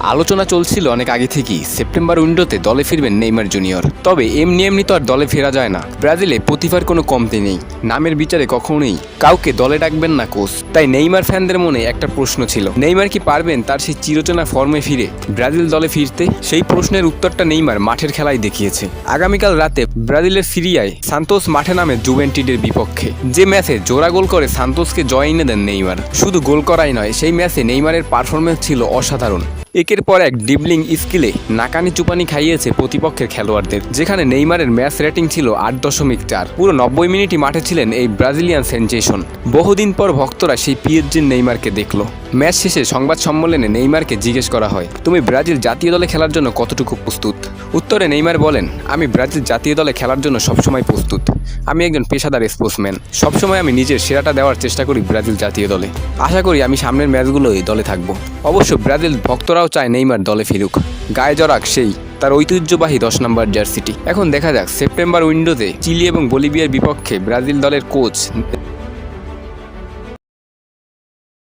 আলোচনা চলছিল অনেক আগে থেকেই। সেপ্টেম্বর উইন্ডোতে দলে ফিরবেন নেইমার জুনিয়র। তবে এমনি এমনি তো আর দলে ফেরা যায় না। ব্রাজিলে প্রতিভার কোনো কমতি নেই। নামের বিচারে কখনোই কাউকে দলে ডাকবেন না কোচ। তাই নেইমার ফ্যানদের মনে একটা প্রশ্ন ছিল। নেইমার কি পারবেন তার সেই চিরচেনা ফর্মে ফিরে? ব্রাজিল দলে ফিরতে সেই প্রশ্নের উত্তরটা নেইমার মাঠের খেলায় দেখিয়েছে। আগামীকাল রাতে ব্রাজিলের সিরিয়ায় সান্তোস মাঠে নামে জুভেন্টিডের বিপক্ষে। যে ম্যাচে জোড়া গোল করে সান্তোসকে জয় এনে দেন নেইমার। শুধু গোল করাই নয়, সেই ম্যাচে নেইমারের পারফরমেন্স ছিল অসাধারণ। একের পর এক ডিবলিং স্কিলে নাকানি চুপানি খাইয়েছে প্রতিপক্ষের খেলোয়াড়দের, যেখানে নেইমারের ম্যাচ রেটিং ছিল আট দশমিক চার। পুরো নব্বই মিনিটই মাঠে ছিলেন এই ব্রাজিলিয়ান সেনসেশন বহুদিন পর ভক্তরা সেই পিএসজির নেইমারকে দেখল। ম্যাচ শেষে সংবাদ সম্মেলনে নেইমারকে জিজ্ঞেস করা হয়, তুমি ব্রাজিল জাতীয় দলে খেলার জন্য কতটুকু প্রস্তুত? উত্তরে নেইমার বলেন, আমি ব্রাজিল জাতীয় দলে খেলার জন্য সবসময় প্রস্তুত। আমি একজন পেশাদার স্পোর্টসম্যান। সবসময় আমি নিজের সেরাটা দেওয়ার চেষ্টা করি ব্রাজিল জাতীয় দলে। আশা করি আমি সামনের ম্যাচগুলোই দলে থাকব। অবশ্য ব্রাজিল ভক্তরাও চায় নেইমার দলে ফিরুক। গায়ে জড়াক সেই, তার ঐতিহ্যবাহী দশ নম্বর জার্সিটি। এখন দেখা যাক, সেপ্টেম্বর উইন্ডোতে চিলি এবং বলিভিয়ার বিপক্ষে ব্রাজিল দলের কোচ